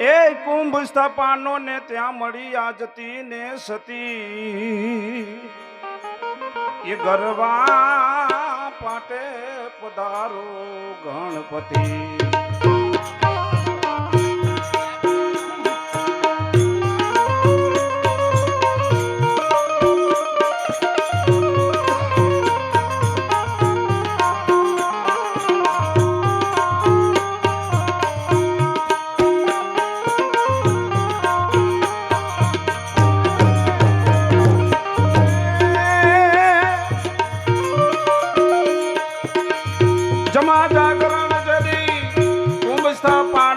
એ કુંભ સ્થાપાનો ને ત્યાં મળી આ જતી ને સતી. એ ગરબા પાટે પધારો ગણપતિ. माझ्या करण जरी कुंभस्थापा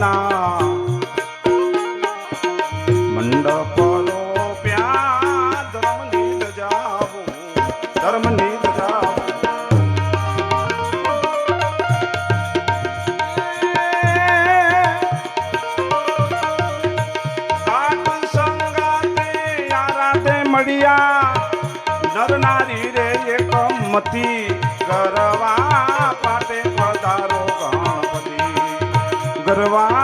ના એક કરવા પાટે પધારો ગણપતિ ગરવા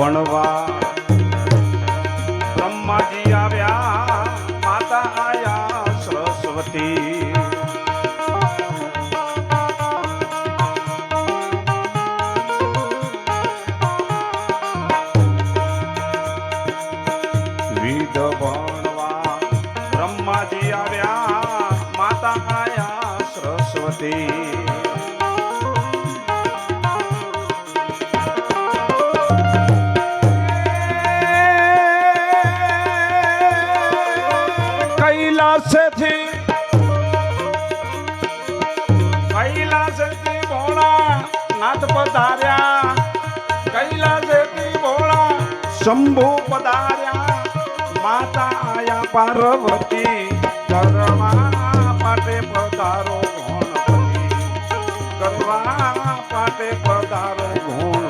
ભણવા બ્રહ્માજી આવ્યા માતા આયા સરસ્વતી વિદ ભણવા આવ્યા માતા સરસ્વતી. કૈલાસથી કૈલાસથી ભોળા નાથ પધાર્યા, કૈલાસથી ભોળા શંભુ પધાર્યા. માતા આયા પાર્વતી કરવા માટે પધારો ગણપતિ કરવા માટે પધારો ગણપતિ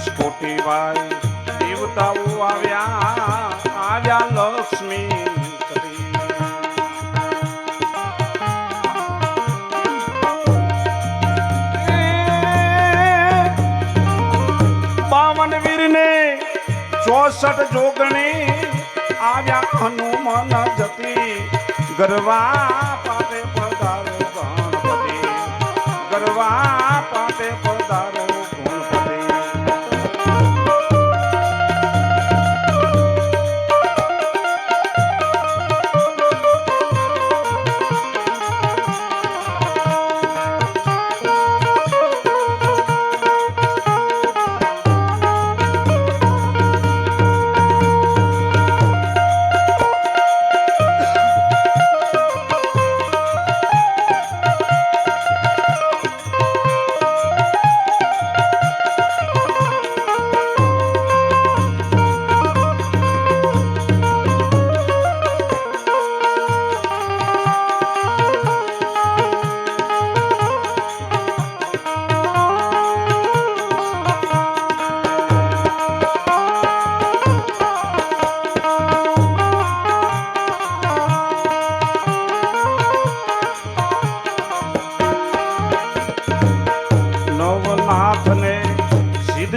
મુસ્કોટી વાય દેવતાઓ આવ્યા આવ્યા લક્ષ્મી ચોસઠ જોગણી આવ્યા હનુમન જતી ગરવા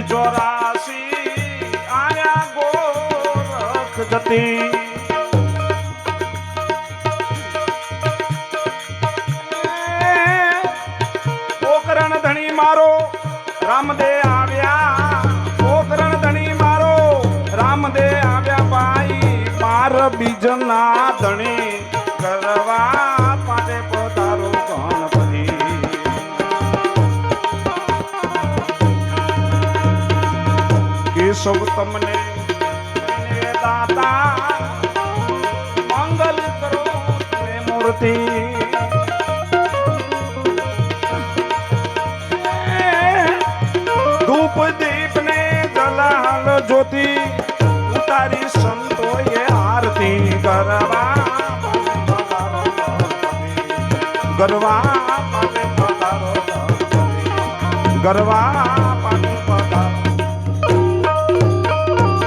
ચોરાસી, આયા ગોરખ જતી. પોકરણ ધણી મારો, રામદે આવ્યા. પોકરણ ધણી મારો, રામદે આવ્યા ભાઈ. માર બીજના ધણી કેશવ તમને દાતા મંગલ કરો તમે મૂર્તિ ધૂપ દીપ ને જલાલ જ્યોતિ ઉતારી સંતોએ આરતી કરવા ગરવા માટે પધારો ગણપતિ. ગરવા